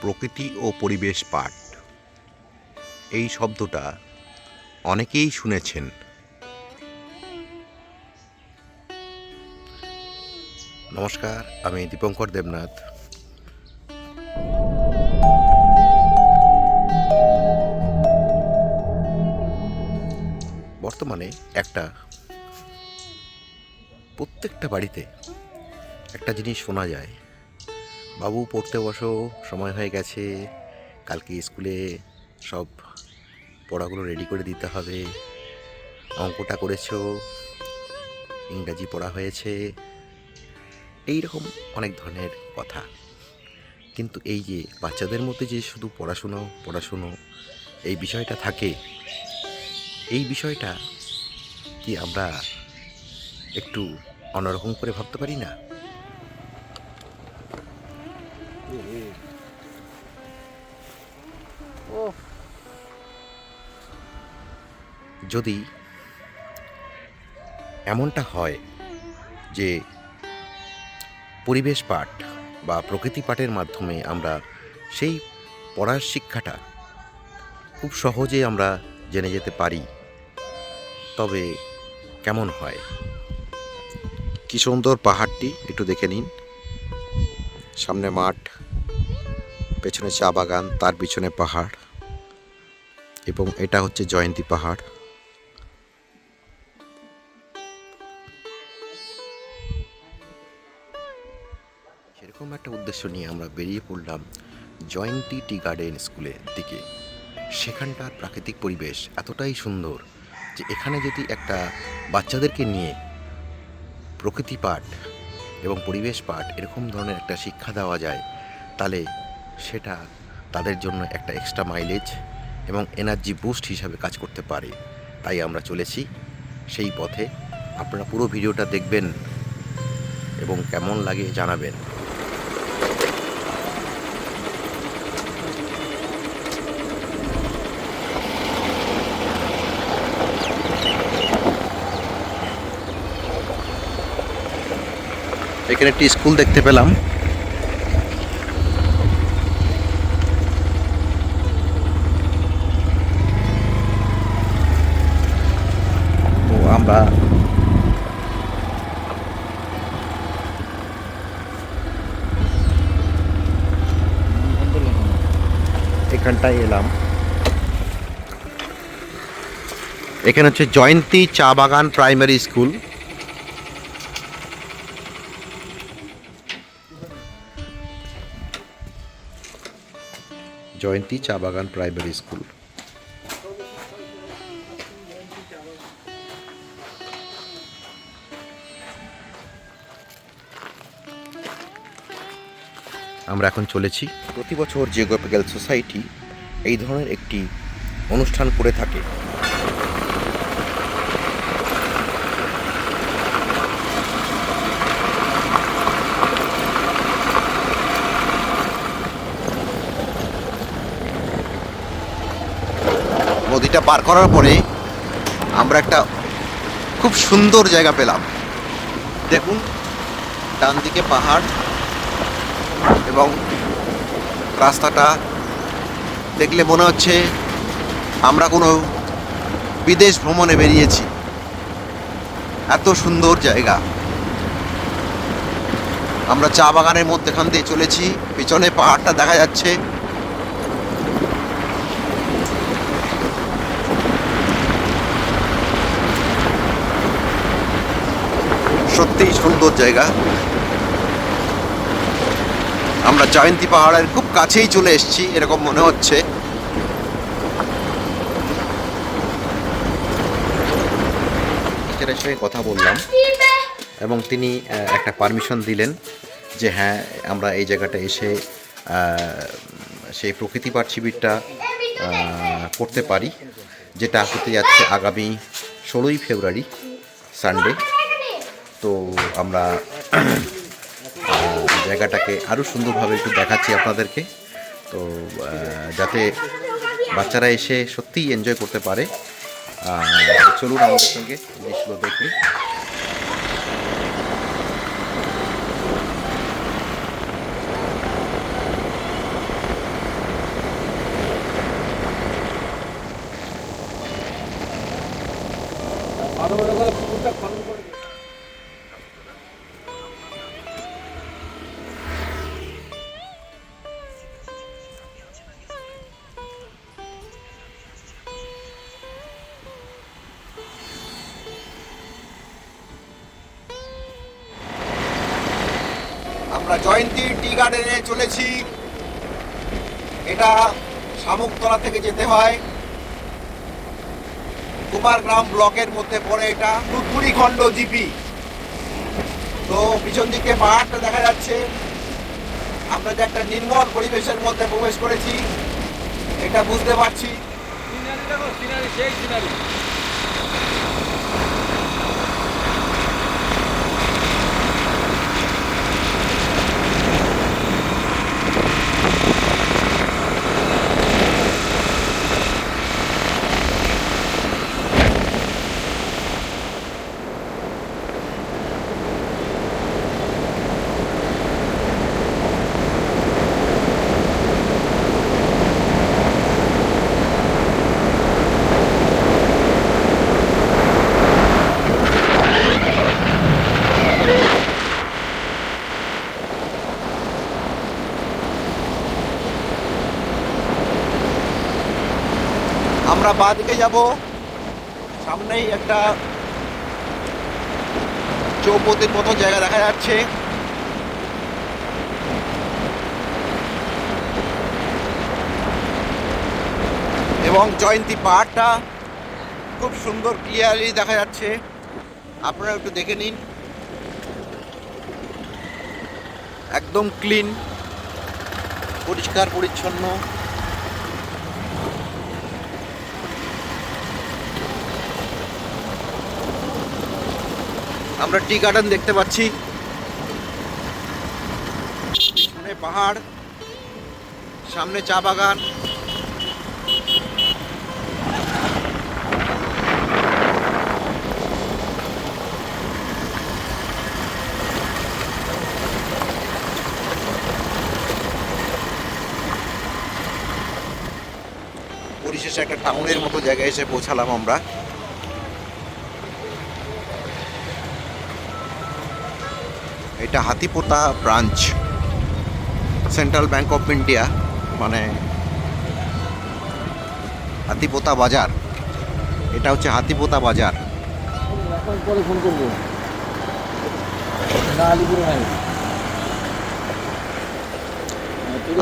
প্রকৃতি ও পরিবেশ পাঠ। এই শব্দটা অনেকেই শুনেছেন। নমস্কার, আমি দীপঙ্কর দেবনাথ। বর্তমানে একটা প্রত্যেকটা বাড়িতে একটা জিনিস শোনা যায়। বাবু, পড়তে বসো, সময় হয়ে গেছে। কালকে স্কুলে সব পড়াগুলো রেডি করে দিতে হবে। অঙ্কটা করেছ, ইংরাজি পড়া হয়েছে। এই রকম অনেক ধরনের কথা। কিন্তু এই যে বাচ্চাদের মধ্যে যে শুধু পড়াশুনো পড়াশুনো এই বিষয়টা থাকে, এই বিষয়টা কি আমরা একটু অন্যরকম করে ভাবতে পারি না? যদি এমনটা হয় যে পরিবেশ পাঠ বা প্রকৃতি পাঠের মাধ্যমে আমরা সেই পড়ার শিক্ষাটা খুব সহজে আমরা জেনে যেতে পারি, তবে কেমন হয়? কি সুন্দর পাহাড়টি, একটু দেখে নিন। সামনে মাঠ। পেছনে চা বাগান, তার পিছনে পাহাড় এবং এটা হচ্ছে জয়ন্তী পাহাড়। সেরকম একটা উদ্দেশ্য নিয়ে আমরা বেরিয়ে পড়লাম জয়ন্তী টি গার্ডেন স্কুলের দিকে। সেখানটার প্রাকৃতিক পরিবেশ এতটাই সুন্দর যে এখানে যদি একটা বাচ্চাদেরকে নিয়ে প্রকৃতি পাঠ এবং পরিবেশ পাঠ এরকম ধরনের একটা শিক্ষা দেওয়া যায়, তাহলে সেটা তাদের জন্য একটা এক্সট্রা মাইলেজ এবং এনার্জি বুস্ট হিসাবে কাজ করতে পারে। তাই আমরা চলেছি সেই পথে। আপনারা পুরো ভিডিওটা দেখবেন এবং কেমন লাগে জানাবেন। এখানে একটি স্কুল দেখতে পেলাম তো আমরা এখানটায় এলাম। এখানে হচ্ছে জয়ন্তী চা বাগান প্রাইমারি স্কুল। জয়ন্তী চা বাগান প্রাইমারি স্কুল। আমরা এখন চলেছি। প্রতি বছর জিওগ্রাফিক্যাল সোসাইটি এই ধরনের একটি অনুষ্ঠান করে থাকে। নদীটা পার করার পরে আমরা একটা খুব সুন্দর জায়গা পেলাম। দেখুন ডান দিকে পাহাড় এবং রাস্তাটা দেখলে মনে হচ্ছে আমরা কোনো বিদেশ ভ্রমণে বেরিয়েছি। এত সুন্দর জায়গা। আমরা চা বাগানের মধ্যেখান দিয়ে চলেছি, পেছনে পাহাড়টা দেখা যাচ্ছে। সত্যিই সুন্দর জায়গা। আমরা জয়ন্তী পাহাড়ের খুব কাছেই চলে এসেছি, এরকম মনে হচ্ছে। সঙ্গে কথা বললাম এবং তিনি একটা পারমিশন দিলেন যে হ্যাঁ আমরা এই জায়গাটা এসে সেই প্রকৃতি পাঠ শিবিরটা করতে পারি, যেটা হতে যাচ্ছে আগামী ষোলোই ফেব্রুয়ারি সানডে তো আমরা জায়গাটাকে আরও সুন্দরভাবে একটু দেখাচ্ছি আপনাদেরকে। তো যাতে বাচ্চারা এসে সত্যিই এনজয় করতে পারে। চলুন আমাদের সঙ্গে জিনিসগুলো দেখি। করে টি গার্ডেনে চলেছি। এটা শামুকতলা থেকে যেতে হয়। কুমারগ্রাম ব্লকের মধ্যে পড়ে এটা টুটপুরি খণ্ড জিপি। তো পিছন দিকে পাহাড়টা দেখা যাচ্ছে। আমরা যে একটা নির্মল পরিবেশের মধ্যে প্রবেশ করেছি, এটা বুঝতে পারছি। সেই সিনারি। আমরা বাঁদিকে যাব। সামনেই একটা চৌপতির মতো জায়গা দেখা যাচ্ছে। এবং জয়ন্তী পাহাড়টা খুব সুন্দর ক্লিয়ারলি দেখা যাচ্ছে। আপনারা একটু দেখে নিন। একদম ক্লিন পরিষ্কার, পরিচ্ছন্ন। আমরা টি গার্ডেন দেখতে পাচ্ছি। পিছনে পাহাড়, সামনে চা বাগান। পরিশেষে একটা টাউনের মতো জায়গায় এসে পৌঁছালাম আমরা। এটা Hatipota branch. Central bank of India মানে হাতিপোতা বাজার। এটা হচ্ছে হাতিপোতা বাজার।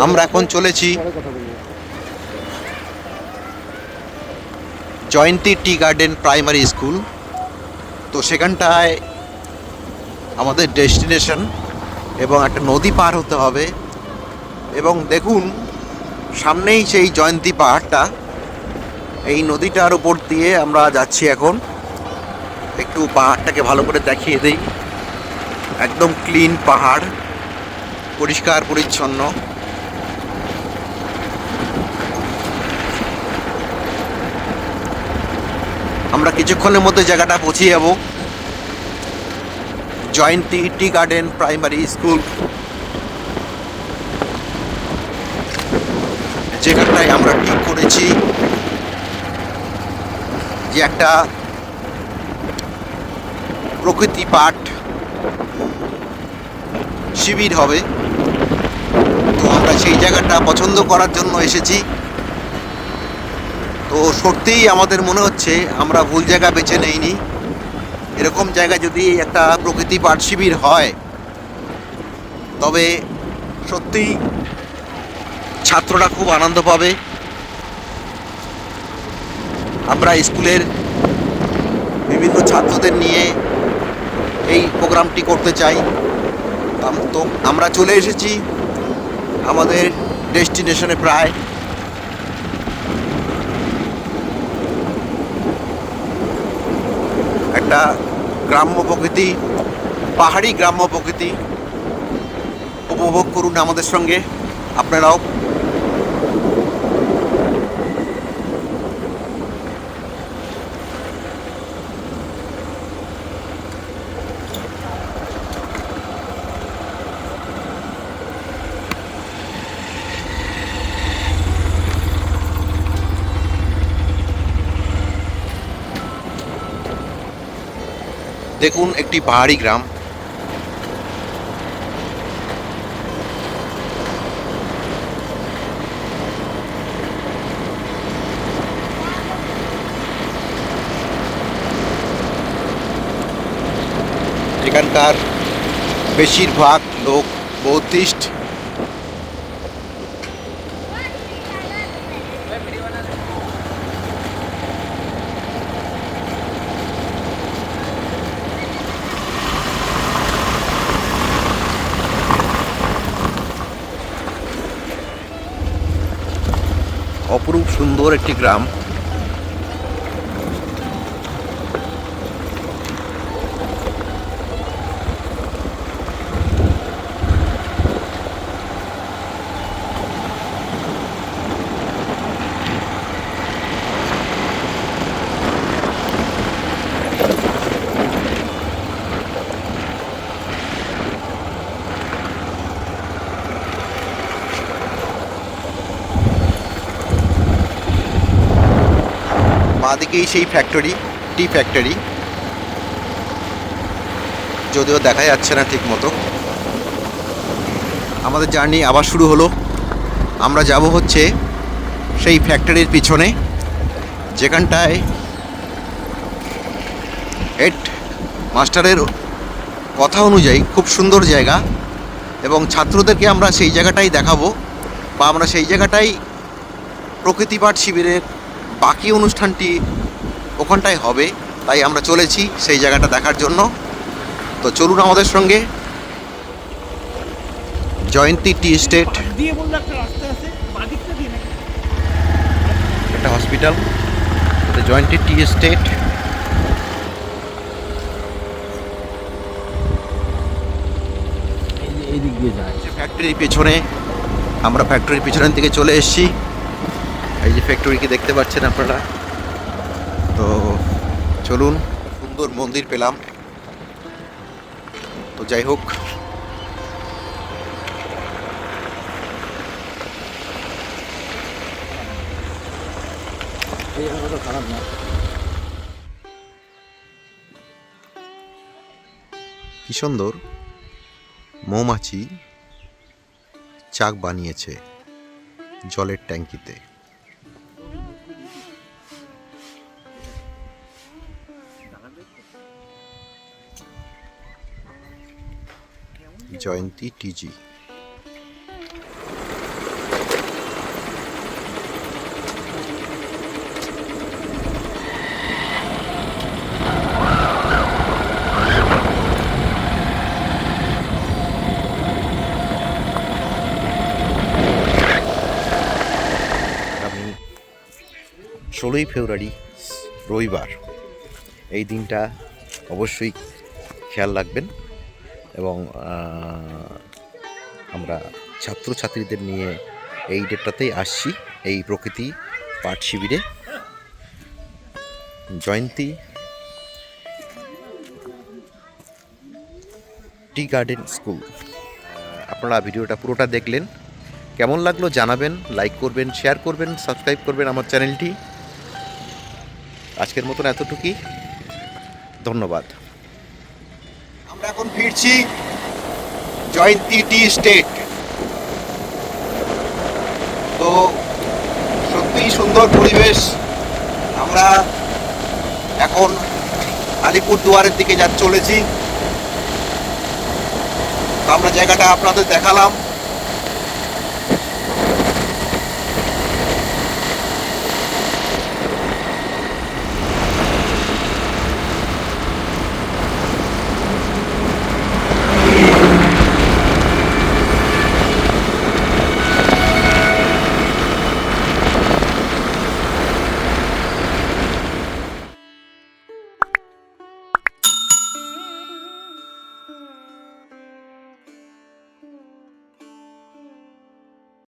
আমরা এখন চলেছি Jayanti tea garden primary school. তো সেখানটায় আমাদের ডেস্টিনেশন এবং একটা নদী পার হতে হবে। এবং দেখুন, সামনেই সেই জয়ন্তী পাহাড়টা। এই নদীটার উপর দিয়ে আমরা যাচ্ছি এখন। একটু পাহাড়টাকে ভালো করে দেখিয়ে দিই। একদম ক্লিন পাহাড়, পরিষ্কার পরিচ্ছন্ন। আমরা কিছুক্ষণের মধ্যে জায়গাটা পৌঁছে যাব। Jayanti tea garden primary school. যেখানটায় আমরা ঠিক করেছি যে একটা প্রকৃতি পাঠ শিবির হবে। তো আমরা সেই জায়গাটা পছন্দ করার জন্য এসেছি। তো সত্যিই আমাদের মনে হচ্ছে আমরা ভুল জায়গা বেছে নেইনি। এরকম জায়গা যদি একটা প্রকৃতি পাঠ শিবির হয়, তবে সত্যিই ছাত্ররা খুব আনন্দ পাবে। আমরা স্কুলের বিভিন্ন ছাত্রদের নিয়ে এই প্রোগ্রামটি করতে চাই। তো আমরা চলে এসেছি আমাদের ডেস্টিনেশনে প্রায়। একটা গ্রাম্য প্রকৃতি পাহাড়ি গ্রাম্য প্রকৃতি উপভোগ করুন আমাদের সঙ্গে। আপনারাও দেখুন একটি পাহাড়ি গ্রাম। এখানকার বেশিরভাগ লোক বৌদ্ধিস্ট। অপরূপ সুন্দর একটি গ্রাম। বাঁদিকেই সেই ফ্যাক্টরি টি ফ্যাক্টরি যদিও দেখা যাচ্ছে না ঠিক মতো। আমাদের জার্নি আবার শুরু হলো। আমরা যাব হচ্ছে সেই ফ্যাক্টরির পিছনে, যেখানটায় হেড মাস্টারের কথা অনুযায়ী খুব সুন্দর জায়গা এবং ছাত্রদেরকে আমরা সেই জায়গাটাই দেখাবো বা আমরা সেই জায়গাটাই প্রকৃতি পাঠ শিবিরের বাকি অনুষ্ঠানটি ওখানটায় হবে তাই আমরা চলেছি সেই জায়গাটা দেখার জন্য। তো চলুন আমাদের সঙ্গে। Jayanti tea estate. দিয়ে একটা হসপিটাল জয়ন্তী টি স্টেট। ফ্যাক্টরির পেছনে আমরা ফ্যাক্টরির পেছনের দিকে চলে এসেছি। এই যে ফ্যাক্টরিকে দেখতে পাচ্ছেন আপনারা। চলুন সুন্দর মন্দির পেলাম। তো যাই হোক। কি সুন্দর মৌমাছি চাক বানিয়েছে জলের ট্যাঙ্কিতে। জয়ন্তী টিজি। ষোলোই ফেব্রুয়ারি রবিবার। এই দিনটা অবশ্যই খেয়াল রাখবেন। আমরা ছাত্রছাত্রীদের নিয়ে এই ডেটটাতেই আসছি, এই প্রকৃতি পাঠ শিবিরে। Jayanti tea garden school. আপনারা ভিডিওটা পুরোটা দেখলেন। কেমন লাগল জানাবেন, লাইক করবেন, শেয়ার করবেন, সাবস্ক্রাইব করবেন আমার চ্যানেলটি। আজকের মতন এতটুকুই। ধন্যবাদ। আমরা এখন ফিরছি জয়ন্তী টি স্টেট। তো সত্যিই সুন্দর পরিবেশ। আমরা এখন আলিপুর দুয়ারের দিকে যা চলেছি। আমরা জায়গাটা আপনাদের দেখালাম।